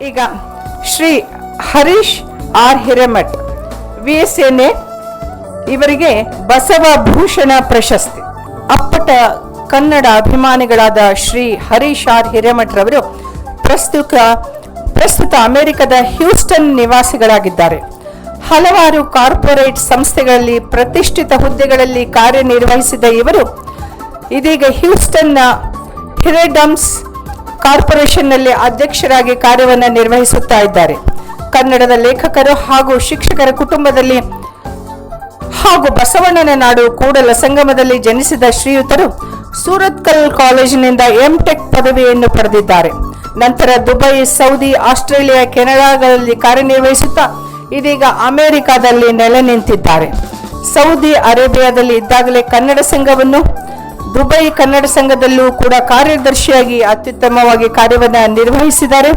ಈಗ Shri Harish R Hiremath, V S N ಇವರಿಗೆ ಬಸವ ಭೂಷಣ ಪ್ರಶಸ್ತಿ. ಅಪ್ಪಟ ಕನ್ನಡ ಅಭಿಮಾನಿಗಳಾದ ಶ್ರೀ ಹರೀಶ್ ಆರ್ ಹಿರೇಮಠ್ ರವರು ಪ್ರಸ್ತುತ ಪ್ರಸ್ತುತ ಅಮೆರಿಕದ ಹ್ಯೂಸ್ಟನ್ ನಿವಾಸಿಗಳಾಗಿದ್ದಾರೆ. ಹಲವಾರು ಕಾರ್ಪೊರೇಟ್ ಸಂಸ್ಥೆಗಳಲ್ಲಿ ಪ್ರತಿಷ್ಠಿತ ಹುದ್ದೆಗಳಲ್ಲಿ ಕಾರ್ಯನಿರ್ವಹಿಸಿದ ಇವರು ಇದೀಗ ಹ್ಯೂಸ್ಟನ್ನ ಹಿರೆಡಮ್ಸ್ ಕಾರ್ಪೊರೇಷನ್ನಲ್ಲಿ ಅಧ್ಯಕ್ಷರಾಗಿ ಕಾರ್ಯವನ್ನು ನಿರ್ವಹಿಸುತ್ತಾ ಇದ್ದಾರೆ. ಕನ್ನಡದ ಲೇಖಕರು ಹಾಗೂ ಶಿಕ್ಷಕರ ಕುಟುಂಬದಲ್ಲಿ ಹಾಗೂ ಬಸವಣ್ಣನ ನಾಡು ಕೂಡಲ ಸಂಗಮದಲ್ಲಿ ಜನಿಸಿದ ಶ್ರೀಯುತರು ಸೂರತ್ಕಲ್ ಕಾಲೇಜಿನಿಂದ ಎಂಟೆಕ್ ಪದವಿಯನ್ನು ಪಡೆದಿದ್ದಾರೆ. ನಂತರ ದುಬೈ, ಸೌದಿ, ಆಸ್ಟ್ರೇಲಿಯಾ ಕೆನಡಾಗಳಲ್ಲಿ ಕಾರ್ಯನಿರ್ವಹಿಸುತ್ತಾ ಇದೀಗ ಅಮೆರಿಕಾದಲ್ಲಿ ನೆಲೆ ನಿಂತಿದ್ದಾರೆ. ಸೌದಿ ಅರೇಬಿಯಾದಲ್ಲಿ ಇದ್ದಾಗಲೇ ಕನ್ನಡ ಸಂಘವನ್ನು ದುಬೈ ಕನ್ನಡ ಸಂಘದಲ್ಲೂ ಕೂಡ ಕಾರ್ಯದರ್ಶಿಯಾಗಿ ಅತ್ಯುತ್ತಮವಾಗಿ ಕಾರ್ಯವನ್ನು ನಿರ್ವಹಿಸಿದ್ದಾರೆ.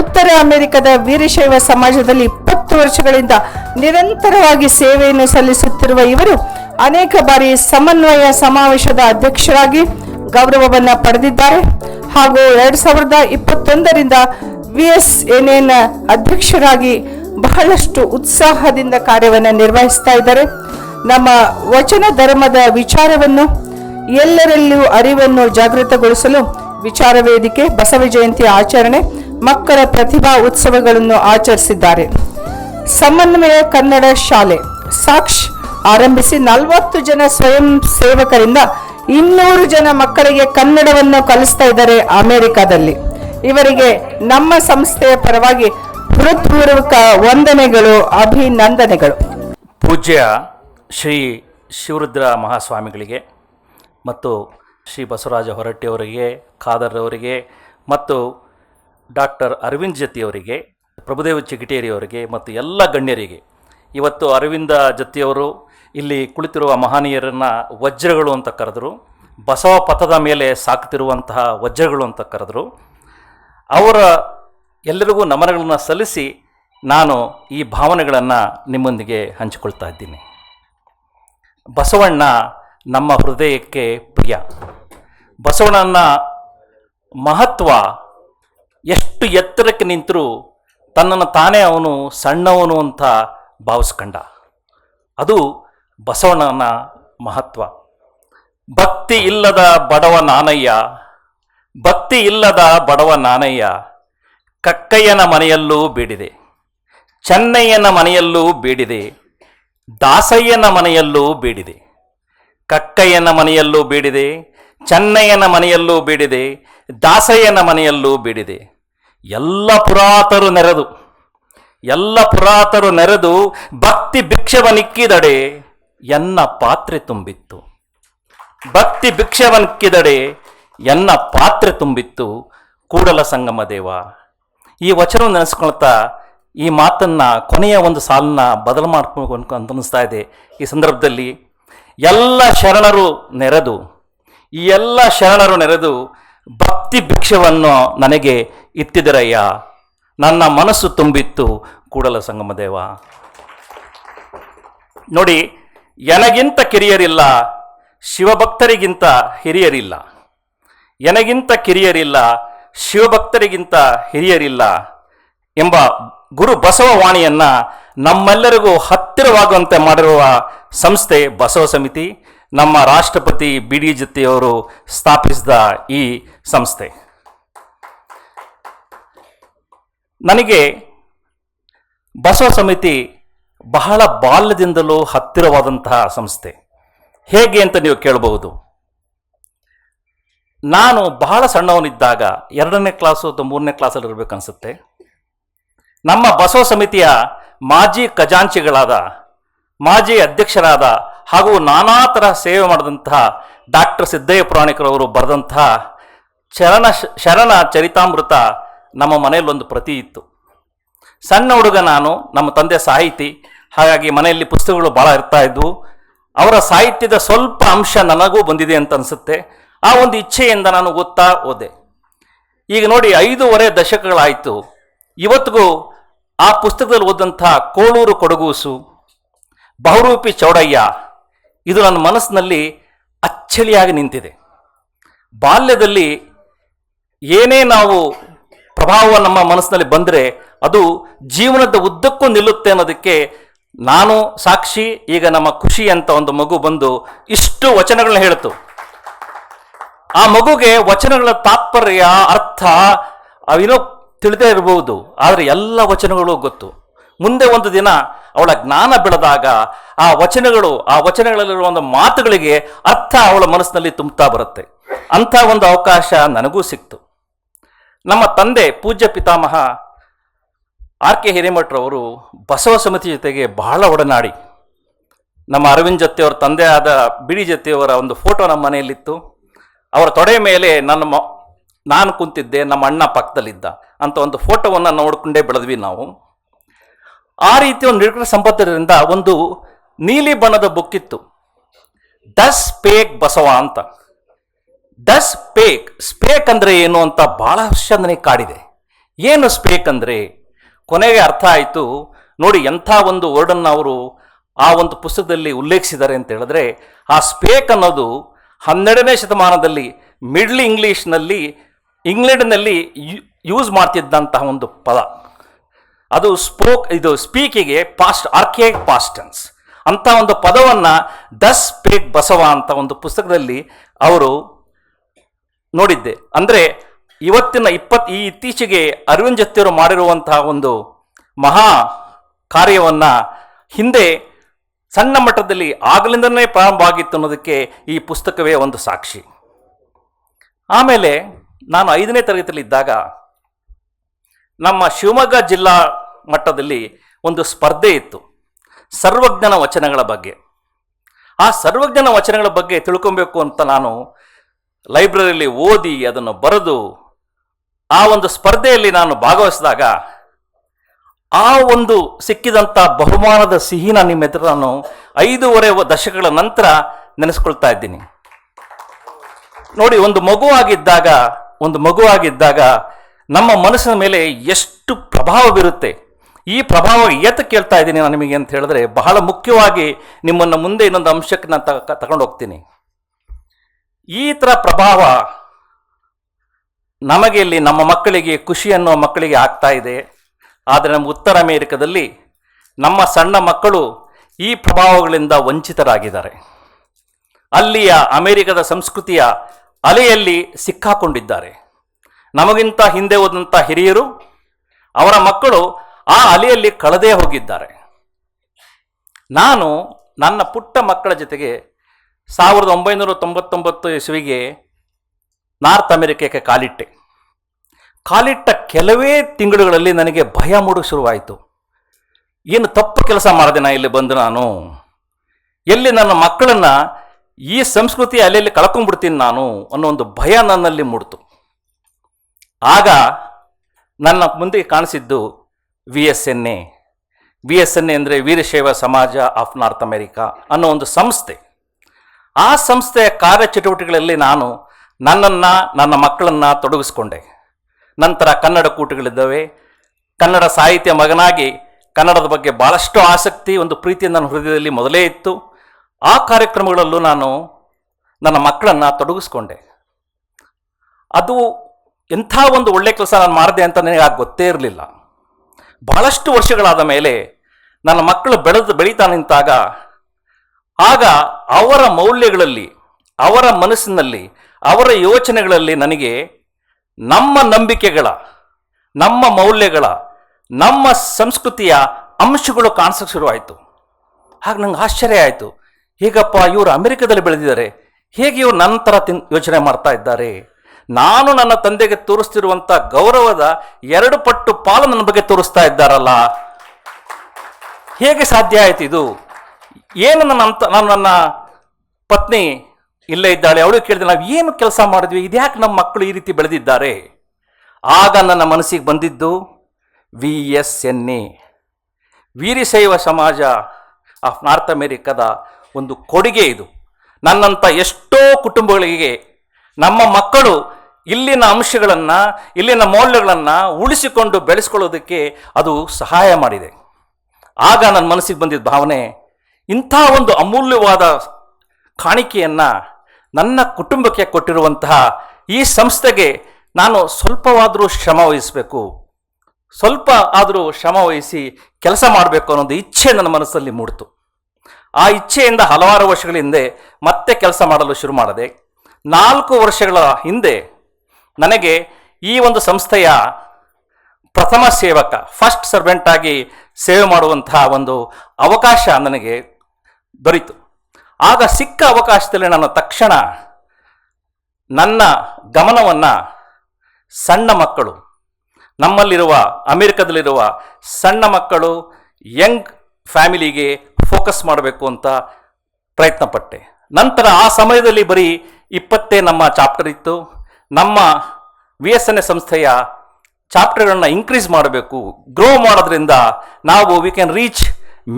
ಉತ್ತರ ಅಮೆರಿಕದ ವೀರಶೈವ ಸಮಾಜದಲ್ಲಿ ಇಪ್ಪತ್ತು ವರ್ಷಗಳಿಂದ ನಿರಂತರವಾಗಿ ಸೇವೆಯನ್ನು ಸಲ್ಲಿಸುತ್ತಿರುವ ಇವರು ಅನೇಕ ಬಾರಿ ಸಮನ್ವಯ ಸಮಾವೇಶದ ಅಧ್ಯಕ್ಷರಾಗಿ ಗೌರವವನ್ನ ಪಡೆದಿದ್ದಾರೆ. ಹಾಗೂ ಎರಡ್ ಸಾವಿರದ ಇಪ್ಪತ್ತೊಂದರಿಂದ ವಿ ಎಸ್ ಎನ್ ಅಧ್ಯಕ್ಷರಾಗಿ ಬಹಳಷ್ಟು ಉತ್ಸಾಹದಿಂದ ಕಾರ್ಯವನ್ನು ನಿರ್ವಹಿಸ್ತಾ ಇದ್ದಾರೆ. ನಮ್ಮ ವಚನ ಧರ್ಮದ ವಿಚಾರವನ್ನು ಎಲ್ಲರಲ್ಲೂ ಅರಿವನ್ನು ಜಾಗೃತಗೊಳಿಸಲು ವಿಚಾರ ವೇದಿಕೆ, ಬಸವ ಜಯಂತಿ ಆಚರಣೆ, ಮಕ್ಕಳ ಪ್ರತಿಭಾ ಉತ್ಸವಗಳನ್ನು ಆಚರಿಸಿದ್ದಾರೆ. ಸಮನ್ವಯ ಕನ್ನಡ ಶಾಲೆ ಸಾಕ್ಷ್ ಆರಂಭಿಸಿ ನಲವತ್ತು ಜನ ಸ್ವಯಂ ಸೇವಕರಿಂದ ಇನ್ನೂರು ಜನ ಮಕ್ಕಳಿಗೆ ಕನ್ನಡವನ್ನು ಕಲಿಸ್ತಾ ಇದ್ದಾರೆ ಅಮೆರಿಕಾದಲ್ಲಿ. ಇವರಿಗೆ ನಮ್ಮ ಸಂಸ್ಥೆಯ ಪರವಾಗಿ ಹೃತ್ಪೂರ್ವಕ ವಂದನೆಗಳು, ಅಭಿನಂದನೆಗಳು. ಪೂಜ್ಯ ಶ್ರೀ ಶಿವರುದ್ರ ಮಹಾಸ್ವಾಮಿಗಳಿಗೆ ಮತ್ತು ಶ್ರೀ ಬಸವರಾಜ ಹೊರಟ್ಟಿಯವರಿಗೆ ಖಾದರ್ ಅವರಿಗೆ ಮತ್ತು ಡಾಕ್ಟರ್ ಅರವಿಂದ್ ಜತಿಯವರಿಗೆ, ಪ್ರಭುದೇವ ಚಿಗಿಟೇರಿಯವರಿಗೆ ಮತ್ತು ಎಲ್ಲ ಗಣ್ಯರಿಗೆ. ಇವತ್ತು ಅರವಿಂದ ಜತಿಯವರು ಇಲ್ಲಿ ಕುಳಿತಿರುವ ಮಹನೀಯರನ್ನು ವಜ್ರಗಳು ಅಂತ ಕರೆದರು. ಬಸವ ಪಥದ ಮೇಲೆ ಸಾಕ್ತಿರುವಂತಹ ವಜ್ರಗಳು ಅಂತ ಕರೆದರು. ಅವರ ಎಲ್ಲರಿಗೂ ನಮನಗಳನ್ನು ಸಲ್ಲಿಸಿ ನಾನು ಈ ಭಾವನೆಗಳನ್ನು ನಿಮ್ಮೊಂದಿಗೆ ಹಂಚಿಕೊಳ್ತಾ ಇದ್ದೀನಿ. ಬಸವಣ್ಣ ನಮ್ಮ ಹೃದಯಕ್ಕೆ ಪ್ರಿಯ. ಬಸವಣ್ಣನ ಮಹತ್ವ ಎಷ್ಟು ಎತ್ತರಕ್ಕೆ ನಿಂತರೂ ತನ್ನನ್ನು ತಾನೇ ಅವನು ಸಣ್ಣವನು ಅಂತ ಭಾವಿಸ್ಕೊಂಡ. ಅದು ಬಸವಣ್ಣನ ಮಹತ್ವ. ಭಕ್ತಿ ಇಲ್ಲದ ಬಡವ ನಾನಯ್ಯ, ಭಕ್ತಿ ಇಲ್ಲದ ಬಡವ ನಾನಯ್ಯ ಕಕ್ಕಯ್ಯನ ಮನೆಯಲ್ಲೂ ಬೇಡಿದೆ, ಚೆನ್ನಯ್ಯನ ಮನೆಯಲ್ಲೂ ಬೇಡಿದೆ, ದಾಸಯ್ಯನ ಮನೆಯಲ್ಲೂ ಬೇಡಿದೆ. ಕಕ್ಕಯ್ಯನ ಮನೆಯಲ್ಲೂ ಬೇಡಿದೆ, ಚೆನ್ನಯ್ಯನ ಮನೆಯಲ್ಲೂ ಬೇಡಿದೆ, ದಾಸಯ್ಯನ ಮನೆಯಲ್ಲೂ ಬೇಡಿದೆ. ಎಲ್ಲ ಪುರಾತರು ನೆರೆದು, ಎಲ್ಲ ಪುರಾತರು ನೆರೆದು ಭಕ್ತಿ ಭಿಕ್ಷವನಿಕ್ಕಿದಡೆ ಎನ್ನ ಪಾತ್ರೆ ತುಂಬಿತ್ತು. ಭಕ್ತಿ ಭಿಕ್ಷವನಿಕ್ಕಿದಡೆ ಎನ್ನ ಪಾತ್ರೆ ತುಂಬಿತ್ತು ಕೂಡಲ ಸಂಗಮ ದೇವ. ಈ ವಚನವನ್ನು ನೆನೆಸ್ಕೊಳ್ತಾ ಈ ಮಾತನ್ನ ಕೊನೆಯ ಒಂದು ಸಾಲನ್ನ ಬದಲು ಮಾಡ್ಬೇಕು ಅಂತ ಅನಿಸ್ತಾ ಇದೆ. ಈ ಸಂದರ್ಭದಲ್ಲಿ ಎಲ್ಲ ಶರಣರು ನೆರೆದು, ಈ ಎಲ್ಲ ಶರಣರು ನೆರೆದು ಭಕ್ತಿ ಭಿಕ್ಷವನ್ನು ನನಗೆ ಇತ್ತಿದರಯ್ಯ. ನನ್ನ ಮನಸ್ಸು ತುಂಬಿತ್ತು ಕೂಡಲ ಸಂಗಮ ದೇವ. ನೋಡಿ, ಎನಗಿಂತ ಕಿರಿಯರಿಲ್ಲ, ಶಿವಭಕ್ತರಿಗಿಂತ ಹಿರಿಯರಿಲ್ಲ. ಎನಗಿಂತ ಕಿರಿಯರಿಲ್ಲ, ಶಿವಭಕ್ತರಿಗಿಂತ ಹಿರಿಯರಿಲ್ಲ ಎಂಬ ಗುರು ಬಸವವಾಣಿಯನ್ನ ನಮ್ಮೆಲ್ಲರಿಗೂ ಹತ್ತಿರವಾಗುವಂತೆ ಮಾಡಿರುವ ಸಂಸ್ಥೆ ಬಸವ ಸಮಿತಿ, ನಮ್ಮ ರಾಷ್ಟ್ರಪತಿ ಬಿ ಡಿ ಜತ್ತಿಯವರು ಸ್ಥಾಪಿಸಿದ ಈ ಸಂಸ್ಥೆ. ನನಗೆ ಬಸವ ಸಮಿತಿ ಬಹಳ ಬಾಲ್ಯದಿಂದಲೂ ಹತ್ತಿರವಾದಂತಹ ಸಂಸ್ಥೆ. ಹೇಗೆ ಅಂತ ನೀವು ಕೇಳಬಹುದು. ನಾನು ಬಹಳ ಸಣ್ಣವನಿದ್ದಾಗ ಎರಡನೇ ಕ್ಲಾಸು ಅಥವಾ ಮೂರನೇ ಕ್ಲಾಸಲ್ಲಿ ನಮ್ಮ ಬಸವ ಸಮಿತಿಯ ಮಾಜಿ ಖಜಾಂಚಿಗಳಾದ, ಮಾಜಿ ಅಧ್ಯಕ್ಷರಾದ ಹಾಗೂ ನಾನಾ ಥರ ಸೇವೆ ಮಾಡಿದಂತಹ ಡಾಕ್ಟರ್ ಸಿದ್ದಯ್ಯ ಪುರಾಣಿಕರವರು ಬರೆದಂತಹ ಶರಣ ಶರಣ ಚರಿತಾಮೃತ ನಮ್ಮ ಮನೆಯಲ್ಲಿ ಒಂದು ಪ್ರತಿ ಇತ್ತು. ಸಣ್ಣ ಹುಡುಗ ನಾನು, ನಮ್ಮ ತಂದೆ ಸಾಹಿತಿ, ಹಾಗಾಗಿ ಮನೆಯಲ್ಲಿ ಪುಸ್ತಕಗಳು ಭಾಳ ಇರ್ತಾ ಇದ್ವು. ಅವರ ಸಾಹಿತ್ಯದ ಸ್ವಲ್ಪ ಅಂಶ ನನಗೂ ಬಂದಿದೆ ಅಂತ ಅನಿಸುತ್ತೆ. ಆ ಒಂದು ಇಚ್ಛೆಯಿಂದ ನಾನು ಓದ್ತಾ ಹೋದೆ. ಈಗ ನೋಡಿ, ಐದೂವರೆ ದಶಕಗಳಾಯಿತು. ಇವತ್ತಿಗೂ ಆ ಪುಸ್ತಕದಲ್ಲಿ ಓದಂಥ ಕೋಳೂರು ಕೊಡಗೂಸು, ಬಹುರೂಪಿ ಚೌಡಯ್ಯ, ಇದು ನನ್ನ ಮನಸ್ಸಿನಲ್ಲಿ ಅಚ್ಚಳಿಯಾಗಿ ನಿಂತಿದೆ. ಬಾಲ್ಯದಲ್ಲಿ ಏನೇ ನಾವು ಪ್ರಭಾವ ನಮ್ಮ ಮನಸ್ಸಿನಲ್ಲಿ ಬಂದರೆ ಅದು ಜೀವನದ ಉದ್ದಕ್ಕೂ ನಿಲ್ಲುತ್ತೆ ಅನ್ನೋದಕ್ಕೆ ನಾನು ಸಾಕ್ಷಿ, ಈಗ ನಮ್ಮ ಖುಷಿ ಅಂತ ಒಂದು ಮಗು ಬಂದು ಇಷ್ಟು ವಚನಗಳನ್ನ ಹೇಳಿತು ಆ ಮಗುಗೆ ವಚನಗಳ ತಾತ್ಪರ್ಯ, ಅರ್ಥ, ಅವಿನೋ ತಿಳಿದೇ ಇರಬಹುದು, ಆದರೆ ಎಲ್ಲ ವಚನಗಳು ಗೊತ್ತು. ಮುಂದೆ ಒಂದು ದಿನ ಅವಳ ಜ್ಞಾನ ಬೆಳೆದಾಗ ಆ ವಚನಗಳು, ಆ ವಚನಗಳಲ್ಲಿರುವ ಒಂದು ಮಾತುಗಳಿಗೆ ಅರ್ಥ ಅವಳ ಮನಸ್ಸಿನಲ್ಲಿ ತುಂಬುತ್ತಾ ಬರುತ್ತೆ. ಅಂಥ ಒಂದು ಅವಕಾಶ ನನಗೂ ಸಿಕ್ತು. ನಮ್ಮ ತಂದೆ ಪೂಜ್ಯ ಪಿತಾಮಹ ಆರ್ ಕೆ ಹಿರೇಮಠರವರು ಬಸವ ಸಮಿತಿ ಜೊತೆಗೆ ಬಹಳ ಒಡನಾಡಿ. ನಮ್ಮ ಅರವಿಂದ್ ಜೊತೆಯವರ ತಂದೆ ಆದ ಬಿಡಿ ಜೊತೆಯವರ ಒಂದು ಫೋಟೋ ನಮ್ಮ ಮನೆಯಲ್ಲಿತ್ತು. ಅವರ ತೊಡೆ ಮೇಲೆ ನನ್ನ ನಾನು ಕುಂತಿದ್ದೆ, ನಮ್ಮ ಅಣ್ಣ ಪಕ್ಕದಲ್ಲಿದ್ದ ಅಂತ ಒಂದು ಫೋಟೋವನ್ನು ನೋಡಿಕೊಂಡೇ ಬೆಳೆದ್ವಿ ನಾವು. ಆ ರೀತಿ ಒಂದು ನಿರ್ಗ್ರಹ ಸಂಬಂಧದಿಂದ ಒಂದು ನೀಲಿ ಬಣ್ಣದ ಬುಕ್ ಇತ್ತು. ಡಸ್ ಪೇಕ್ ಬಸವ ಅಂತ. ಡಸ್ ಪೇಕ್ ಸ್ಪೇಕ್ ಅಂದರೆ ಏನು ಅಂತ ಭಾಳ ನನಗೆ ಕಾಡಿದೆ. ಏನು ಸ್ಪೇಕ್ ಅಂದರೆ? ಕೊನೆಗೆ ಅರ್ಥ ಆಯಿತು. ನೋಡಿ, ಎಂಥ ಒಂದು ವರ್ಡನ್ನು ಅವರು ಆ ಒಂದು ಪುಸ್ತಕದಲ್ಲಿ ಉಲ್ಲೇಖಿಸಿದ್ದಾರೆ ಅಂತ ಹೇಳಿದ್ರೆ, ಆ ಸ್ಪೇಕ್ ಅನ್ನೋದು ಹನ್ನೆರಡನೇ ಶತಮಾನದಲ್ಲಿ ಮಿಡ್ಲ್ ಇಂಗ್ಲೀಷ್ನಲ್ಲಿ ಇಂಗ್ಲೆಂಡ್ನಲ್ಲಿ ಯೂಸ್ ಮಾಡ್ತಿದ್ದಂತಹ ಒಂದು ಪದ. ಅದು ಸ್ಪೋಕ್, ಇದು ಸ್ಪೀಕಿಗೆ ಪಾಸ್ಟ್ ಆರ್ಕಿಯಾಕ್ ಪಾಸ್ಟನ್ಸ್. ಅಂತ ಒಂದು ಪದವನ್ನು ದಸ್ ಪೇಕ್ ಬಸವ ಅಂತ ಒಂದು ಪುಸ್ತಕದಲ್ಲಿ ಅವರು ನೋಡಿದ್ದೆ. ಅಂದರೆ ಇವತ್ತಿನ ಇಪ್ಪತ್, ಈ ಇತ್ತೀಚೆಗೆ ಅರವಿಂದ್ ಜತ್ತಿಯವರು ಮಾಡಿರುವಂತಹ ಒಂದು ಮಹಾ ಕಾರ್ಯವನ್ನು ಹಿಂದೆ ಸಣ್ಣ ಮಟ್ಟದಲ್ಲಿ ಆಗಲಿಂದನೇ ಪ್ರಾರಂಭ ಆಗಿತ್ತು ಅನ್ನೋದಕ್ಕೆ ಈ ಪುಸ್ತಕವೇ ಒಂದು ಸಾಕ್ಷಿ. ಆಮೇಲೆ ನಾನು ಐದನೇ ತರಗತಿಯಲ್ಲಿದ್ದಾಗ ನಮ್ಮ ಶಿವಮೊಗ್ಗ ಜಿಲ್ಲಾ ಮಟ್ಟದಲ್ಲಿ ಒಂದು ಸ್ಪರ್ಧೆ ಇತ್ತು. ಸರ್ವಜ್ಞನ ವಚನಗಳ ಬಗ್ಗೆ. ಆ ಸರ್ವಜ್ಞನ ವಚನಗಳ ಬಗ್ಗೆ ತಿಳ್ಕೊಬೇಕು ಅಂತ ನಾನು ಲೈಬ್ರರಿಯಲ್ಲಿ ಓದಿ ಅದನ್ನು ಬರೆದು ಆ ಒಂದು ಸ್ಪರ್ಧೆಯಲ್ಲಿ ನಾನು ಭಾಗವಹಿಸಿದಾಗ ಆ ಒಂದು ಸಿಕ್ಕಿದಂಥ ಬಹುಮಾನದ ಸಿಹಿನ ನಿಮ್ಮ ಎದುರು ನಾನು ಐದೂವರೆ ದಶಕಗಳ ನಂತರ ನೆನೆಸ್ಕೊಳ್ತಾ ಇದ್ದೀನಿ. ನೋಡಿ, ಒಂದು ಮಗುವಾಗಿದ್ದಾಗ ಒಂದು ಮಗುವಾಗಿದ್ದಾಗ ನಮ್ಮ ಮನಸ್ಸಿನ ಮೇಲೆ ಎಷ್ಟು ಪ್ರಭಾವ ಬೀರುತ್ತೆ? ಈ ಪ್ರಭಾವ ಏತ ಕೇಳ್ತಾ ಇದ್ದೀನಿ ನಾನು ನಿಮಗೆ ಅಂತ ಹೇಳಿದ್ರೆ ಬಹಳ ಮುಖ್ಯವಾಗಿ ನಿಮ್ಮನ್ನು ಮುಂದೆ ಇನ್ನೊಂದು ಅಂಶಕ್ಕೆ ನಾನು ತಗ ತಗೊಂಡು ಹೋಗ್ತೀನಿ. ಈ ಥರ ಪ್ರಭಾವ ನಮಗೆ ಇಲ್ಲಿ ನಮ್ಮ ಮಕ್ಕಳಿಗೆ ಖುಷಿ ಅನ್ನೋ ಮಕ್ಕಳಿಗೆ ಆಗ್ತಾ ಇದೆ. ಆದರೆ ನಮ್ಮ ಉತ್ತರ ಅಮೇರಿಕದಲ್ಲಿ ನಮ್ಮ ಸಣ್ಣ ಮಕ್ಕಳು ಈ ಪ್ರಭಾವಗಳಿಂದ ವಂಚಿತರಾಗಿದ್ದಾರೆ. ಅಲ್ಲಿಯ ಅಮೆರಿಕದ ಸಂಸ್ಕೃತಿಯ ಅಲೆಯಲ್ಲಿ ಸಿಕ್ಕಾಕೊಂಡಿದ್ದಾರೆ. ನಮಗಿಂತ ಹಿಂದೆ ಹೋದಂಥ ಹಿರಿಯರು, ಅವರ ಮಕ್ಕಳು ಆ ಅಲೆಯಲ್ಲಿ ಕಳೆದೇ ಹೋಗಿದ್ದಾರೆ. ನಾನು ನನ್ನ ಪುಟ್ಟ ಮಕ್ಕಳ ಜೊತೆಗೆ ಸಾವಿರದ ಒಂಬೈನೂರ ತೊಂಬತ್ತೊಂಬತ್ತು ಇಸುವಿಗೆ ನಾರ್ತ್ ಅಮೆರಿಕಕ್ಕೆ ಕಾಲಿಟ್ಟೆ. ಕಾಲಿಟ್ಟ ಕೆಲವೇ ತಿಂಗಳುಗಳಲ್ಲಿ ನನಗೆ ಭಯ ಮೂಡು ಶುರುವಾಯಿತು. ಏನು ತಪ್ಪು ಕೆಲಸ ಮಾಡಿದೆ ನಾ ಇಲ್ಲಿ ಬಂದು ನಾನು. ಎಲ್ಲಿ ನನ್ನ ಮಕ್ಕಳನ್ನ ಈ ಸಂಸ್ಕೃತಿ ಅಲ್ಲೆಲ್ಲಿ ಕಳ್ಕೊಂಡ್ಬಿಡ್ತೀನಿ ನಾನು ಅನ್ನೋ ಒಂದು ಭಯ ನನ್ನಲ್ಲಿ ಮೂಡ್ತು. ಆಗ ನನ್ನ ಮುಂದೆ ಕಾಣಿಸಿದ್ದು V S N A. V S N A ಅಂದರೆ ವೀರಶೈವ ಸಮಾಜ ಆಫ್ ನಾರ್ತ್ ಅಮೆರಿಕಾ ಅನ್ನೋ ಒಂದು ಸಂಸ್ಥೆ. ಆ ಸಂಸ್ಥೆಯ ಕಾರ್ಯಚಟುವಟಿಕೆಗಳಲ್ಲಿ ನಾನು ನನ್ನನ್ನು, ನನ್ನ ಮಕ್ಕಳನ್ನು ತೊಡಗಿಸ್ಕೊಂಡೆ. ನಂತರ ಕನ್ನಡ ಕೂಟಗಳಿದ್ದಾವೆ. ಕನ್ನಡ ಸಾಹಿತ್ಯ ಮಗನಾಗಿ ಕನ್ನಡದ ಬಗ್ಗೆ ಭಾಳಷ್ಟು ಆಸಕ್ತಿ, ಒಂದು ಪ್ರೀತಿ ನನ್ನ ಹೃದಯದಲ್ಲಿ ಮೊದಲೇ ಇತ್ತು. ಆ ಕಾರ್ಯಕ್ರಮಗಳಲ್ಲೂ ನಾನು ನನ್ನ ಮಕ್ಕಳನ್ನು ತೊಡಗಿಸ್ಕೊಂಡೆ. ಅದು ಎಂಥ ಒಂದು ಒಳ್ಳೆ ಕೆಲಸ ನಾನು ಮಾಡಿದೆ ಅಂತ ನನಗೆ ಆಗ ಗೊತ್ತೇ ಇರಲಿಲ್ಲ. ಬಹಳಷ್ಟು ವರ್ಷಗಳಾದ ಮೇಲೆ ನನ್ನ ಮಕ್ಕಳು ಬೆಳೆದು, ಬೆಳೀತಾ ನಿಂತಾಗ, ಆಗ ಅವರ ಮೌಲ್ಯಗಳಲ್ಲಿ, ಅವರ ಮನಸ್ಸಿನಲ್ಲಿ, ಅವರ ಯೋಚನೆಗಳಲ್ಲಿ ನನಗೆ ನಮ್ಮ ನಂಬಿಕೆಗಳ, ನಮ್ಮ ಮೌಲ್ಯಗಳ, ನಮ್ಮ ಸಂಸ್ಕೃತಿಯ ಅಂಶಗಳು ಕಾಣಿಸೋಕ್ಕೆ ಶುರುವಾಯಿತು. ಹಾಗೆ ನಂಗೆ ಆಶ್ಚರ್ಯ ಆಯಿತು. ಹೇಗಪ್ಪ ಇವರು ಅಮೆರಿಕದಲ್ಲಿ ಬೆಳೆದಿದ್ದಾರೆ, ಹೇಗೆ ಇವರು ನನ್ನ ಥರ ತಿನ್, ಯೋಚನೆ ಮಾಡ್ತಾ ಇದ್ದಾರೆ? ನಾನು ನನ್ನ ತಂದೆಗೆ ತೋರಿಸ್ತಿರುವಂಥ ಗೌರವದ ಎರಡು ಪಟ್ಟು ಪಾಲು ನನ್ನ ಬಗ್ಗೆ ತೋರಿಸ್ತಾ ಇದ್ದಾರಲ್ಲ? ಹೇಗೆ ಸಾಧ್ಯ ಆಯ್ತು ಇದು? ಏನು ನನ್ನ ಅಂತ, ನಾನು ನನ್ನ ಪತ್ನಿ ಇಲ್ಲೇ ಇದ್ದಾಳೆ, ಅವಳು ಕೇಳಿದೆ, ನಾವು ಏನು ಕೆಲಸ ಮಾಡಿದ್ವಿ? ಇದ್ಯಾಕೆ ನಮ್ಮ ಮಕ್ಕಳು ಈ ರೀತಿ ಬೆಳೆದಿದ್ದಾರೆ? ಆಗ ನನ್ನ ಮನಸ್ಸಿಗೆ ಬಂದಿದ್ದು V S N A, Veerashaiva Samaja of north ಅಮೆರಿಕದ ಒಂದು ಕೊಡುಗೆ ಇದು. ನನ್ನಂಥ ಎಷ್ಟೋ ಕುಟುಂಬಗಳಿಗೆ ನಮ್ಮ ಮಕ್ಕಳು ಇಲ್ಲಿನ ಅಂಶಗಳನ್ನು, ಇಲ್ಲಿನ ಮೌಲ್ಯಗಳನ್ನು ಉಳಿಸಿಕೊಂಡು ಬೆಳೆಸ್ಕೊಳ್ಳೋದಕ್ಕೆ ಅದು ಸಹಾಯ ಮಾಡಿದೆ. ಆಗ ನನ್ನ ಮನಸ್ಸಿಗೆ ಬಂದಿದ್ದ ಭಾವನೆ, ಇಂಥ ಒಂದು ಅಮೂಲ್ಯವಾದ ಕಾಣಿಕೆಯನ್ನು ನನ್ನ ಕುಟುಂಬಕ್ಕೆ ಕೊಟ್ಟಿರುವಂತಹ ಈ ಸಂಸ್ಥೆಗೆ ನಾನು ಸ್ವಲ್ಪವಾದರೂ ಶ್ರಮ ವಹಿಸಬೇಕು. ಸ್ವಲ್ಪ ಆದರೂ ಶ್ರಮ ವಹಿಸಿ ಕೆಲಸ ಮಾಡಬೇಕು ಅನ್ನೋದು ಇಚ್ಛೆ ನನ್ನ ಮನಸ್ಸಲ್ಲಿ ಮೂಡಿತು. ಆ ಇಚ್ಛೆಯಿಂದ ಹಲವಾರು ವರ್ಷಗಳ ಹಿಂದೆ ಮತ್ತೆ ಕೆಲಸ ಮಾಡಲು ಶುರು ಮಾಡಿದೆ, ನಾಲ್ಕು ವರ್ಷಗಳ ಹಿಂದೆ ನನಗೆ ಈ ಒಂದು ಸಂಸ್ಥೆಯ ಪ್ರಥಮ ಸೇವಕ ಫಸ್ಟ್ ಸರ್ವೆಂಟ್ ಆಗಿ ಸೇವೆ ಮಾಡುವಂತಹ ಒಂದು ಅವಕಾಶ ನನಗೆ ದೊರೀತು. ಆಗ ಸಿಕ್ಕ ಅವಕಾಶದಲ್ಲಿ ನಾನು ತಕ್ಷಣ ನನ್ನ ಗಮನವನ್ನು ಸಣ್ಣ ಮಕ್ಕಳು, ನಮ್ಮಲ್ಲಿರುವ ಅಮೆರಿಕದಲ್ಲಿರುವ ಸಣ್ಣ ಮಕ್ಕಳು, ಯಂಗ್ ಫ್ಯಾಮಿಲಿಗೆ ಫೋಕಸ್ ಮಾಡಬೇಕು ಅಂತ ಪ್ರಯತ್ನ ಪಟ್ಟೆ ನಂತರ ಆ ಸಮಯದಲ್ಲಿ ಬರೀ ಇಪ್ಪತ್ತೇ ನಮ್ಮ ಚಾಪ್ಟರ್ ಇತ್ತು. ನಮ್ಮ ವಿ ಎಸ್ ಎನ್ ಎ ಸಂಸ್ಥೆಯ ಚಾಪ್ಟರ್ಗಳನ್ನ ಇನ್ಕ್ರೀಸ್ ಮಾಡಬೇಕು ಗ್ರೋ ಮಾಡೋದ್ರಿಂದ ನಾವು we can reach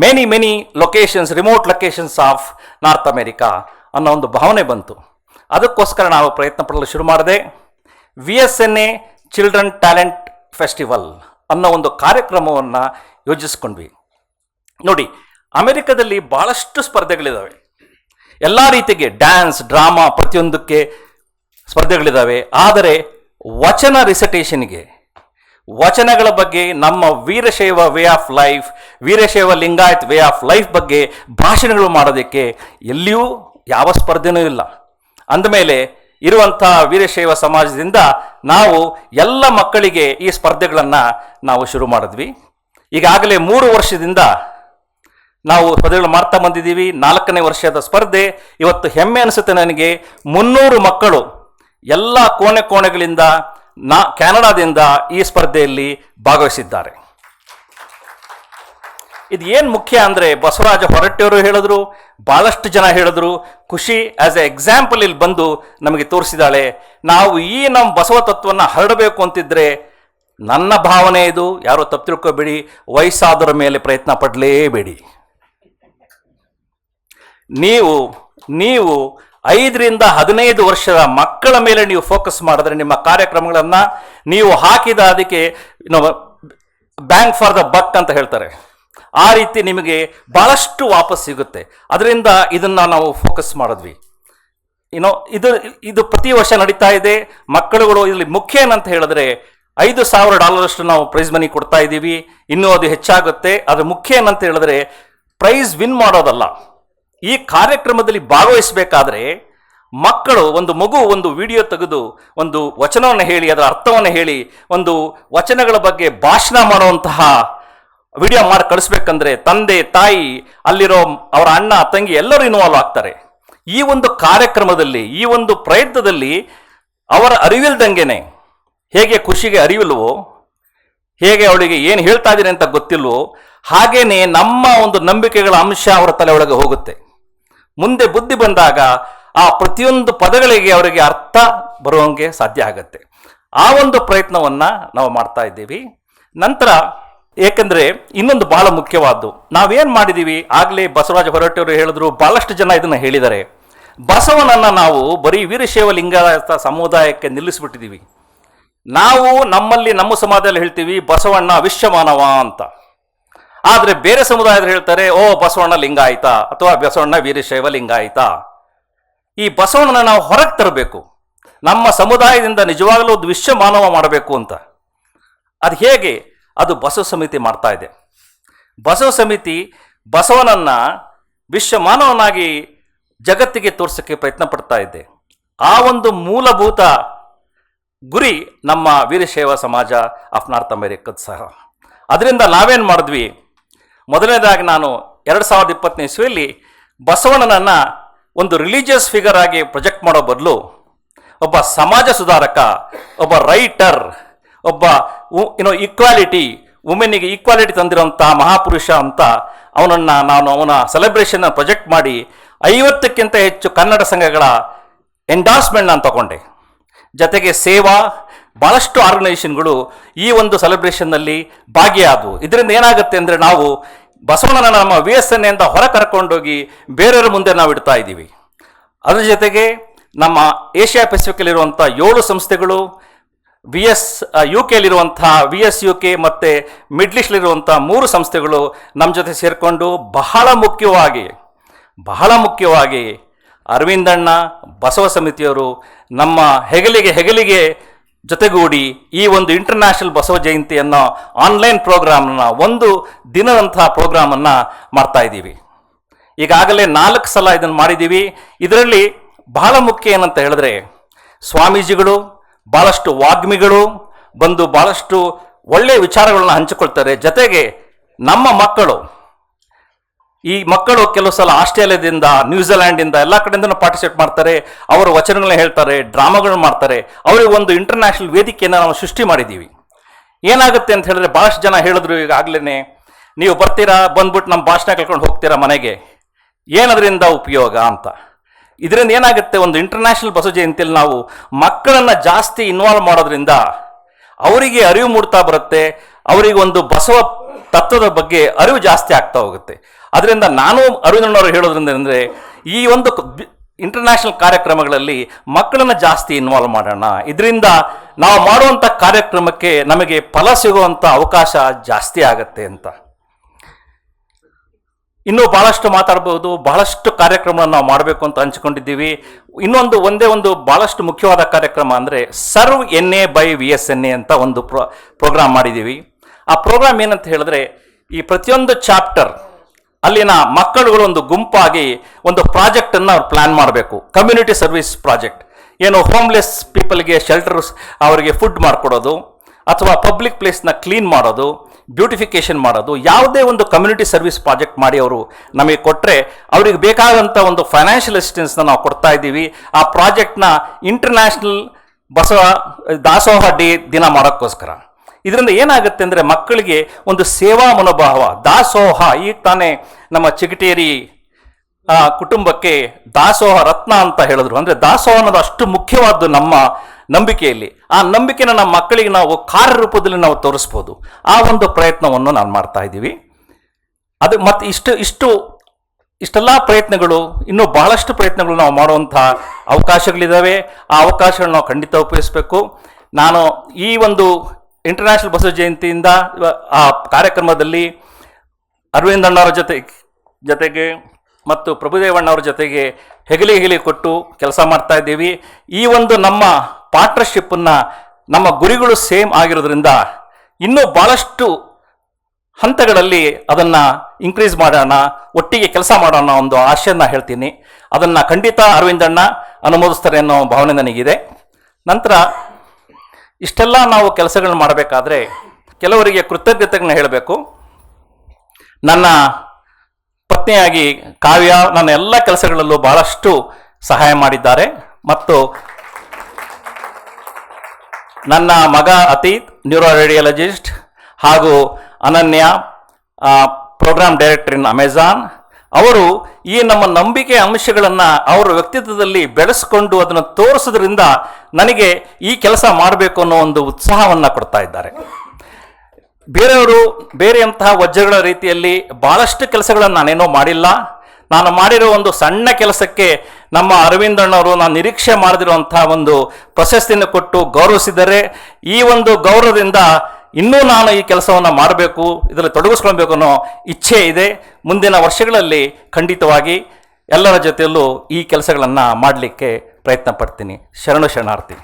many many locations remote locations of North America ಅನ್ನೋ ಒಂದು ಭಾವನೆ ಬಂತು. ಅದಕ್ಕೋಸ್ಕರ ನಾವು ಪ್ರಯತ್ನ ಪಡಲು ಶುರು ಮಾಡಿದೆ. V S N A children talent festival ಅನ್ನೋ ಒಂದು ಕಾರ್ಯಕ್ರಮವನ್ನು ಯೋಜಿಸ್ಕೊಂಡ್ವಿ. ನೋಡಿ ಅಮೆರಿಕದಲ್ಲಿ ಭಾಳಷ್ಟು ಸ್ಪರ್ಧೆಗಳಿದ್ದಾವೆ ಎಲ್ಲ ರೀತಿಗೆ ಡ್ಯಾನ್ಸ್, ಡ್ರಾಮಾ ಪ್ರತಿಯೊಂದಕ್ಕೆ ಸ್ಪರ್ಧೆಗಳಿದ್ದಾವೆ ಆದರೆ ವಚನ ರಿಸಟೇಷನ್ಗೆ, ವಚನಗಳ ಬಗ್ಗೆ ನಮ್ಮ Veerashaiva way of life, Veerashaiva Lingayat way of life ಬಗ್ಗೆ ಭಾಷಣಗಳು ಮಾಡೋದಕ್ಕೆ ಎಲ್ಲಿಯೂ ಯಾವ ಸ್ಪರ್ಧೆನೂ ಇಲ್ಲ. ಅಂದಮೇಲೆ ಇರುವಂಥ ವೀರಶೈವ ಸಮಾಜದಿಂದ ನಾವು ಎಲ್ಲ ಮಕ್ಕಳಿಗೆ ಈ ಸ್ಪರ್ಧೆಗಳನ್ನು ನಾವು ಶುರು ಮಾಡಿದ್ವಿ. ಈಗಾಗಲೇ ಮೂರು ವರ್ಷದಿಂದ ನಾವು ಸ್ಪರ್ಧೆಗಳು ಮಾಡ್ತಾ ಬಂದಿದ್ದೀವಿ. ನಾಲ್ಕನೇ ವರ್ಷದ ಸ್ಪರ್ಧೆ. ಇವತ್ತು ಹೆಮ್ಮೆ ಅನಿಸುತ್ತೆ ನನಗೆ. ಮುನ್ನೂರು ಮಕ್ಕಳು ಎಲ್ಲ ಕೋಣೆ ಕೋಣೆಗಳಿಂದ ನಾ ಕೆನಡಾದಿಂದ ಈ ಸ್ಪರ್ಧೆಯಲ್ಲಿ ಭಾಗವಹಿಸಿದ್ದಾರೆ. ಇದು ಏನು ಮುಖ್ಯ ಅಂದರೆ ಬಸವರಾಜ ಹೊರಟ್ಟಿಯವರು ಹೇಳಿದ್ರು ಭಾಳಷ್ಟು ಜನ ಹೇಳಿದ್ರು. ಖುಷಿ ಆ್ಯಸ್ ಎ ಎಕ್ಸಾಂಪಲ್ ಇಲ್ಲಿ ಬಂದು ನಮಗೆ ತೋರಿಸಿದಾಳೆ ನಾವು ಈ ನಮ್ಮ ಬಸವ ತತ್ವವನ್ನು ಹರಡಬೇಕು ಅಂತಿದ್ರೆ ನನ್ನ ಭಾವನೆ ಇದು. ಯಾರೋ ತಪ್ಪು ತಿಳ್ಕೋಬೇಡಿ. ವಯಸ್ಸಾದರ ಮೇಲೆ ಪ್ರಯತ್ನ ಪಡಲೇಬೇಡಿ. ನೀವು ನೀವು ಐದರಿಂದ ಹದಿನೈದು ವರ್ಷದ ಮಕ್ಕಳ ಮೇಲೆ ನೀವು ಫೋಕಸ್ ಮಾಡಿದ್ರೆ ನಿಮ್ಮ ಕಾರ್ಯಕ್ರಮಗಳನ್ನು ನೀವು ಹಾಕಿದ ಅದಕ್ಕೆ ಬ್ಯಾಂಕ್ ಫಾರ್ ದ ಬಕ್ ಅಂತ ಹೇಳ್ತಾರೆ. ಆ ರೀತಿ ನಿಮಗೆ ಭಾಳಷ್ಟು ವಾಪಸ್ ಸಿಗುತ್ತೆ. ಅದರಿಂದ ಇದನ್ನು ನಾವು ಫೋಕಸ್ ಮಾಡಿದ್ವಿ. ಏನೋ ಇದು ಇದು ಪ್ರತಿ ವರ್ಷ ನಡೀತಾ ಇದೆ. ಮಕ್ಕಳುಗಳು ಇಲ್ಲಿ ಮುಖ್ಯ ಏನಂತ ಹೇಳಿದ್ರೆ, ಐದು ಸಾವಿರ ಡಾಲರಷ್ಟು ನಾವು ಪ್ರೈಸ್ ಮನಿ ಕೊಡ್ತಾ ಇದ್ದೀವಿ ಇನ್ನೂ ಅದು ಹೆಚ್ಚಾಗುತ್ತೆ. ಅದು ಮುಖ್ಯ ಏನಂತ ಹೇಳಿದ್ರೆ ಪ್ರೈಸ್ ವಿನ್ ಮಾಡೋದಲ್ಲ. ಈ ಕಾರ್ಯಕ್ರಮದಲ್ಲಿ ಭಾಗವಹಿಸಬೇಕಾದ್ರೆ ಮಕ್ಕಳು ಒಂದು ಮಗು ಒಂದು ವಿಡಿಯೋ ತೆಗೆದು ಒಂದು ವಚನವನ್ನು ಹೇಳಿ, ಅದರ ಅರ್ಥವನ್ನು ಹೇಳಿ, ಒಂದು ವಚನಗಳ ಬಗ್ಗೆ ಭಾಷಣ ಮಾಡುವಂತಹ ವಿಡಿಯೋ ಮಾಡಿ ಕಳಿಸ್ಬೇಕಂದ್ರೆ ತಂದೆ, ತಾಯಿ, ಅಲ್ಲಿರೋ ಅವರ ಅಣ್ಣ, ತಂಗಿ ಎಲ್ಲರೂ ಇನ್ವಾಲ್ವ್ ಆಗ್ತಾರೆ. ಈ ಒಂದು ಕಾರ್ಯಕ್ರಮದಲ್ಲಿ, ಈ ಒಂದು ಪ್ರಯತ್ನದಲ್ಲಿ ಅವರ ಅರಿವಿಲ್ದಂಗೆನೆ ಹೇಗೆ ಖುಷಿಗೆ ಅರಿವಿಲ್ವೋ, ಹೇಗೆ ಅವಳಿಗೆ ಏನು ಹೇಳ್ತಾ ಇದ್ದೀನಿ ಅಂತ ಗೊತ್ತಿಲ್ವೋ, ಹಾಗೇನೆ ನಮ್ಮ ಒಂದು ನಂಬಿಕೆಗಳ ಅಂಶ ಅವರ ತಲೆ ಒಳಗೆ ಹೋಗುತ್ತೆ. ಮುಂದೆ ಬುದ್ಧಿ ಬಂದಾಗ ಆ ಪ್ರತಿಯೊಂದು ಪದಗಳಿಗೆ ಅವರಿಗೆ ಅರ್ಥ ಬರುವಂಗೆ ಸಾಧ್ಯ ಆಗುತ್ತೆ. ಆ ಒಂದು ಪ್ರಯತ್ನವನ್ನ ನಾವು ಮಾಡ್ತಾ ಇದ್ದೀವಿ. ನಂತರ ಏಕೆಂದರೆ ಇನ್ನೊಂದು ಬಹಳ ಮುಖ್ಯವಾದ್ದು. ನಾವೇನು ಮಾಡಿದೀವಿ? ಆಗಲೇ ಬಸವರಾಜ ಹೊರಟಿಯವರು ಹೇಳಿದ್ರು, ಬಹಳಷ್ಟು ಜನ ಇದನ್ನು ಹೇಳಿದ್ದಾರೆ. ಬಸವನನ್ನು ನಾವು ಬರೀ ವೀರಶೈವ ಲಿಂಗಾಯತ ಸಮುದಾಯಕ್ಕೆ ನಿಲ್ಲಿಸ್ಬಿಟ್ಟಿದ್ದೀವಿ ನಾವು ನಮ್ಮಲ್ಲಿ ನಮ್ಮ ಸಮಾಜದಲ್ಲಿ ಹೇಳ್ತೀವಿ, ಬಸವಣ್ಣ ವಿಶ್ವಮಾನವ ಅಂತ. ಆದರೆ ಬೇರೆ ಸಮುದಾಯದಲ್ಲಿ ಹೇಳ್ತಾರೆ, ಓ, ಬಸವಣ್ಣ ಲಿಂಗಾಯಿತ ಅಥವಾ, ಬಸವಣ್ಣ ವೀರಶೈವ ಲಿಂಗಾಯಿತ ಈ ಬಸವಣ್ಣನ ನಾವು ಹೊರಗೆ ತರಬೇಕು. ನಮ್ಮ ಸಮುದಾಯದಿಂದ ನಿಜವಾಗಲೂ ಒಂದು ವಿಶ್ವ ಮಾನವ ಮಾಡಬೇಕು ಅಂತ. ಅದು ಹೇಗೆ? ಅದು ಬಸವ ಸಮಿತಿ ಮಾಡ್ತಾ ಇದೆ. ಬಸವ ಸಮಿತಿ ಬಸವನನ್ನು ವಿಶ್ವ ಮಾನವನಾಗಿ ಜಗತ್ತಿಗೆ ತೋರಿಸೋಕ್ಕೆ ಪ್ರಯತ್ನ ಪಡ್ತಾ ಇದೆ. ಆ ಒಂದು ಮೂಲಭೂತ ಗುರಿ ನಮ್ಮ ವೀರಶೈವ ಸಮಾಜ ಆಫ್ ನಾರ್ತ್ ಅಮೆರಿಕದ ಸಹ. ಅದರಿಂದ ನಾವೇನು ಮಾಡಿದ್ವಿ? ಮೊದಲನೇದಾಗಿ ನಾನು ಎರಡು ಸಾವಿರದ ಇಪ್ಪತ್ತನೇ ಇಸ್ವಿಯಲ್ಲಿ ಬಸವಣ್ಣನನ್ನು ಒಂದು ರಿಲಿಜಿಯಸ್ ಫಿಗರ್ ಆಗಿ ಪ್ರೊಜೆಕ್ಟ್ ಮಾಡೋ ಬದಲು ಒಬ್ಬ ಸಮಾಜ ಸುಧಾರಕ, ಒಬ್ಬ ರೈಟರ್ ಒಬ್ಬ ಏನೋ ಈಕ್ವಾಲಿಟಿ ವುಮೆನ್ನಿಗೆ ಈಕ್ವಾಲಿಟಿ ತಂದಿರೋಂಥ ಮಹಾಪುರುಷ ಅಂತ ಅವನನ್ನು ನಾನು ಅವನ ಸೆಲೆಬ್ರೇಷನ್ನ ಪ್ರೊಜೆಕ್ಟ್ ಮಾಡಿ ಐವತ್ತಕ್ಕಿಂತ ಹೆಚ್ಚು ಕನ್ನಡ ಸಂಘಗಳ ಎಂಡಾರ್ಸ್ಮೆಂಟ್ ನಾನು ತಗೊಂಡೆ. ಜೊತೆಗೆ ಸೇವಾ ಭಾಳಷ್ಟು ಆರ್ಗನೈಸೇಷನ್ಗಳು ಈ ಒಂದು ಸೆಲೆಬ್ರೇಷನ್ನಲ್ಲಿ ಭಾಗಿಯಾದವು. ಇದರಿಂದ ಏನಾಗುತ್ತೆ ಅಂದರೆ ನಾವು ಬಸವಣ್ಣನ ನಮ್ಮ ವಿ ಎಸ್ ಎನ್ ಎಂದ ಹೊರ ಕರ್ಕೊಂಡೋಗಿ ಬೇರೆಯವರ ಮುಂದೆ ನಾವು ಇಡ್ತಾ ಇದ್ದೀವಿ. ಅದರ ಜೊತೆಗೆ ನಮ್ಮ ಏಷ್ಯಾ ಪೆಸಿಫಿಕಲ್ಲಿರುವಂಥ ಏಳು ಸಂಸ್ಥೆಗಳು ವಿ ಎಸ್ ಯು ಕೆಲಿರುವಂಥ ವಿ ಎಸ್ ಯು ಕೆ ಮತ್ತು ಮಿಡ್ಲ್ ಈಸ್ಟ್ಲಿರುವಂಥ ಮೂರು ಸಂಸ್ಥೆಗಳು ನಮ್ಮ ಜೊತೆ ಸೇರಿಕೊಂಡು ಬಹಳ ಮುಖ್ಯವಾಗಿ ಬಹಳ ಮುಖ್ಯವಾಗಿ ಅರವಿಂದಣ್ಣ, ಬಸವ ಸಮಿತಿಯವರು ನಮ್ಮ ಹೆಗಲಿಗೆ ಹೆಗಲಿಗೆ ಜೊತೆಗೂಡಿ ಈ ಒಂದು ಇಂಟರ್ನ್ಯಾಷನಲ್ ಬಸವ ಜಯಂತಿಯನ್ನು ಆನ್ಲೈನ್ ಪ್ರೋಗ್ರಾಮ್ನ ಒಂದು ದಿನದಂತಹ ಪ್ರೋಗ್ರಾಮನ್ನು ಮಾಡ್ತಾ ಇದ್ದೀವಿ. ಈಗಾಗಲೇ ನಾಲ್ಕು ಸಲ ಇದನ್ನು ಮಾಡಿದ್ದೀವಿ. ಇದರಲ್ಲಿ ಬಹಳ ಮುಖ್ಯ ಏನಂತ ಹೇಳಿದ್ರೆ ಸ್ವಾಮೀಜಿಗಳು ಭಾಳಷ್ಟು ವಾಗ್ಮಿಗಳು ಬಂದು ಭಾಳಷ್ಟು ಒಳ್ಳೆಯ ವಿಚಾರಗಳನ್ನ ಹಂಚಿಕೊಳ್ತಾರೆ. ಜೊತೆಗೆ ನಮ್ಮ ಮಕ್ಕಳು ಈ ಮಕ್ಕಳು ಕೆಲವು ಸಲ ಆಸ್ಟ್ರೇಲಿಯಾದಿಂದ ನ್ಯೂಜಿಲ್ಯಾಂಡಿಂದ ಎಲ್ಲ ಕಡೆಯಿಂದನೂ ಪಾರ್ಟಿಸಿಪೇಟ್ ಮಾಡ್ತಾರೆ. ಅವರ ವಚನಗಳನ್ನ ಹೇಳ್ತಾರೆ, ಡ್ರಾಮಾಗಳನ್ನ ಮಾಡ್ತಾರೆ. ಅವರಿಗೆ ಒಂದು ಇಂಟರ್ನ್ಯಾಷನಲ್ ವೇದಿಕೆಯನ್ನು ನಾವು ಸೃಷ್ಟಿ ಮಾಡಿದ್ದೀವಿ. ಏನಾಗುತ್ತೆ ಅಂತ ಹೇಳಿದ್ರೆ ಭಾಳಷ್ಟು ಜನ ಹೇಳಿದ್ರು ಈಗಾಗಲೇ ನೀವು ಬರ್ತೀರಾ? ಬಂದ್ಬಿಟ್ಟು ನಮ್ಮ ಭಾಷಣ ಕೇಳ್ಕೊಂಡು ಹೋಗ್ತೀರಾ ಮನೆಗೆ? ಏನದರಿಂದ ಉಪಯೋಗ ಅಂತ? ಇದರಿಂದ ಏನಾಗುತ್ತೆ? ಒಂದು ಇಂಟರ್ನ್ಯಾಷನಲ್ ಬಸವ ಜಯಂತಿಯಲ್ಲಿ ನಾವು ಮಕ್ಕಳನ್ನು ಜಾಸ್ತಿ ಇನ್ವಾಲ್ವ್ ಮಾಡೋದ್ರಿಂದ ಅವರಿಗೆ ಅರಿವು ಮೂಡ್ತಾ ಬರುತ್ತೆ. ಅವರಿಗೆ ಒಂದು ಬಸವ ತತ್ವದ ಬಗ್ಗೆ ಅರಿವು ಜಾಸ್ತಿ ಆಗ್ತಾ ಹೋಗುತ್ತೆ. ಅದರಿಂದ ನಾನು ಅರವಿಂದಣ್ಣವರು ಹೇಳೋದ್ರಿಂದ ಅಂದರೆ ಈ ಒಂದು ಇಂಟರ್ನ್ಯಾಷನಲ್ ಕಾರ್ಯಕ್ರಮಗಳಲ್ಲಿ ಮಕ್ಕಳನ್ನು ಜಾಸ್ತಿ ಇನ್ವಾಲ್ವ್ ಮಾಡೋಣ. ಇದರಿಂದ ನಾವು ಮಾಡುವಂಥ ಕಾರ್ಯಕ್ರಮಕ್ಕೆ ನಮಗೆ ಫಲ ಸಿಗುವಂಥ ಅವಕಾಶ ಜಾಸ್ತಿ ಆಗತ್ತೆ ಅಂತ. ಇನ್ನೂ ಬಹಳಷ್ಟು ಮಾತಾಡ್ಬೋದು, ಬಹಳಷ್ಟು ಕಾರ್ಯಕ್ರಮಗಳನ್ನು ನಾವು ಮಾಡಬೇಕು ಅಂತ ಹಂಚಿಕೊಂಡಿದ್ದೀವಿ. ಇನ್ನೊಂದು, ಒಂದೇ ಒಂದು ಬಹಳಷ್ಟು ಮುಖ್ಯವಾದ ಕಾರ್ಯಕ್ರಮ ಅಂದರೆ serve N A by V S N A ಅಂತ ಒಂದು ಪ್ರೋ ಪ್ರೋಗ್ರಾಮ್ ಮಾಡಿದ್ದೀವಿ. ಆ ಪ್ರೋಗ್ರಾಮ್ ಏನಂತ ಹೇಳಿದ್ರೆ, ಈ ಪ್ರತಿಯೊಂದು ಚಾಪ್ಟರ್ ಅಲ್ಲಿನ ಮಕ್ಕಳುಗಳು ಒಂದು ಗುಂಪಾಗಿ ಒಂದು ಪ್ರಾಜೆಕ್ಟನ್ನು ಅವ್ರು ಪ್ಲ್ಯಾನ್ ಮಾಡಬೇಕು. Community service project. ಏನು ಹೋಮ್ಲೆಸ್ ಪೀಪಲ್ಗೆ ಶೆಲ್ಟರ್ಸ್ ಅವರಿಗೆ ಫುಡ್ ಮಾಡಿಕೊಡೋದು, ಅಥವಾ ಪಬ್ಲಿಕ್ ಪ್ಲೇಸ್ನ ಕ್ಲೀನ್ ಮಾಡೋದು ಬ್ಯೂಟಿಫಿಕೇಷನ್ ಮಾಡೋದು, ಯಾವುದೇ ಒಂದು ಕಮ್ಯುನಿಟಿ ಸರ್ವಿಸ್ ಪ್ರಾಜೆಕ್ಟ್ ಮಾಡಿ ಅವರು ನಮಗೆ ಕೊಟ್ಟರೆ ಅವ್ರಿಗೆ ಬೇಕಾದಂಥ ಒಂದು ಫೈನಾನ್ಷಿಯಲ್ ಅಸಿಸ್ಟೆನ್ಸ್ನ ನಾವು ಕೊಡ್ತಾ ಇದ್ದೀವಿ. ಆ ಪ್ರಾಜೆಕ್ಟ್ನ ಇಂಟರ್ನ್ಯಾಷನಲ್ ಬಸವ, ದಾಸೋಹ ಡಿ ದಿನ ಮಾಡೋಕ್ಕೋಸ್ಕರ. ಇದರಿಂದ ಏನಾಗುತ್ತೆ ಅಂದರೆ ಮಕ್ಕಳಿಗೆ ಒಂದು ಸೇವಾ ಮನೋಭಾವ, ದಾಸೋಹ ಈಗ ತಾನೇ ನಮ್ಮ ಚಿಗಟೇರಿ ಕುಟುಂಬಕ್ಕೆ ದಾಸೋಹ ರತ್ನ ಅಂತ ಹೇಳಿದ್ರು. ಅಂದರೆ ದಾಸೋಹ ಅನ್ನೋದು ಅಷ್ಟು ಮುಖ್ಯವಾದ್ದು ನಮ್ಮ ನಂಬಿಕೆಯಲ್ಲಿ. ಆ ನಂಬಿಕೆನ ನಮ್ಮ ಮಕ್ಕಳಿಗೆ ನಾವು ಕಾರ್ಯರೂಪದಲ್ಲಿ ನಾವು ತೋರಿಸ್ಬೋದು. ಆ ಒಂದು ಪ್ರಯತ್ನವನ್ನು ನಾನು ಮಾಡ್ತಾ ಇದ್ದೀವಿ. ಅದು ಮತ್ತು ಇಷ್ಟು ಇಷ್ಟು, ಇಷ್ಟೆಲ್ಲ ಪ್ರಯತ್ನಗಳು, ಇನ್ನೂ ಬಹಳಷ್ಟು ಪ್ರಯತ್ನಗಳು ನಾವು ಮಾಡುವಂಥ ಅವಕಾಶಗಳಿದ್ದಾವೆ ಆ ಅವಕಾಶಗಳನ್ನ ನಾವು ಖಂಡಿತ ಉಪಯೋಗಿಸಬೇಕು. ನಾನು ಈ ಒಂದು ಇಂಟರ್ನ್ಯಾಷನಲ್ ಬಸವ ಜಯಂತಿಯಿಂದ ಆ ಕಾರ್ಯಕ್ರಮದಲ್ಲಿ ಅರವಿಂದ್ ಅಣ್ಣವ್ರ ಜೊತೆ, ಜೊತೆಗೆ ಮತ್ತು ಪ್ರಭುದೇವಣ್ಣವ್ರ ಜೊತೆಗೆ ಹೆಗಲಿ ಹೆಗಲಿ ಕೊಟ್ಟು ಕೆಲಸ ಮಾಡ್ತಾ ಇದ್ದೀವಿ. ಈ ಒಂದು ನಮ್ಮ ಪಾರ್ಟ್ನರ್ಶಿಪ್ಪನ್ನು ನಮ್ಮ ಗುರಿಗಳು ಸೇಮ್ ಆಗಿರೋದ್ರಿಂದ ಇನ್ನೂ ಭಾಳಷ್ಟು ಹಂತಗಳಲ್ಲಿ ಅದನ್ನು ಇನ್ಕ್ರೀಸ್ ಮಾಡೋಣ, ಒಟ್ಟಿಗೆ ಕೆಲಸ ಮಾಡೋಣ ಒಂದು ಆಶೆಯನ್ನು ಹೇಳ್ತೀನಿ. ಅದನ್ನು ಖಂಡಿತ ಅರವಿಂದಣ್ಣ ಅನುಮೋದಿಸ್ತಾರೆ ಅನ್ನೋ ಭಾವನೆ ನನಗಿದೆ. ನಂತರ ಇಷ್ಟೆಲ್ಲ ನಾವು ಕೆಲಸಗಳನ್ನ ಮಾಡಬೇಕಾದ್ರೆ ಕೆಲವರಿಗೆ ಕೃತಜ್ಞತೆಗಳನ್ನ ಹೇಳಬೇಕು. ನನ್ನ ಪತ್ನಿಯಾಗಿ ಕಾವ್ಯ ನನ್ನ ಎಲ್ಲ ಕೆಲಸಗಳಲ್ಲೂ ಬಹಳಷ್ಟು ಸಹಾಯ ಮಾಡಿದ್ದಾರೆ. ಮತ್ತು ನನ್ನ ಮಗ ಅತೀತ್ ನ್ಯೂರೋ ರೇಡಿಯಾಲಜಿಸ್ಟ್ ಹಾಗೂ Ananya program director in Amazon ಅವರು ಈ ನಮ್ಮ ನಂಬಿಕೆ ಅಂಶಗಳನ್ನು ಅವರ ವ್ಯಕ್ತಿತ್ವದಲ್ಲಿ ಬೆಳೆಸಿಕೊಂಡು ಅದನ್ನು ತೋರಿಸೋದ್ರಿಂದ ನನಗೆ ಈ ಕೆಲಸ ಮಾಡಬೇಕು ಅನ್ನೋ ಒಂದು ಉತ್ಸಾಹವನ್ನು ಕೊಡ್ತಾ ಇದ್ದಾರೆ. ಬೇರೆಯವರು ಬೇರೆಯಂತಹ ವಜ್ರಗಳ ರೀತಿಯಲ್ಲಿ ಬಹಳಷ್ಟು ಕೆಲಸಗಳನ್ನು ನಾನೇನೋ ಮಾಡಿಲ್ಲ. ನಾನು ಮಾಡಿರೋ ಒಂದು ಸಣ್ಣ ಕೆಲಸಕ್ಕೆ ನಮ್ಮ ಅರವಿಂದಣ್ಣವರು ನಾನು ನಿರೀಕ್ಷೆ ಮಾಡದಿರುವಂತಹ ಒಂದು ಪ್ರಶಸ್ತಿಯನ್ನು ಕೊಟ್ಟು ಗೌರವಿಸಿದರೆ ಈ ಒಂದು ಗೌರವದಿಂದ ಇನ್ನೂ ನಾನು ಈ ಕೆಲಸವನ್ನು ಮಾಡಬೇಕು, ಇದರಲ್ಲಿ ತೊಡಗಿಸ್ಕೊಳ್ಬೇಕು ಅನ್ನೋ ಇಚ್ಛೆ ಇದೆ. ಮುಂದಿನ ವರ್ಷಗಳಲ್ಲಿ ಖಂಡಿತವಾಗಿ ಎಲ್ಲರ ಜೊತೆಯಲ್ಲೂ ಈ ಕೆಲಸಗಳನ್ನು ಮಾಡಲಿಕ್ಕೆ ಪ್ರಯತ್ನ ಪಡ್ತೀನಿ. ಶರಣು ಶರಣಾರ್ಥಿ.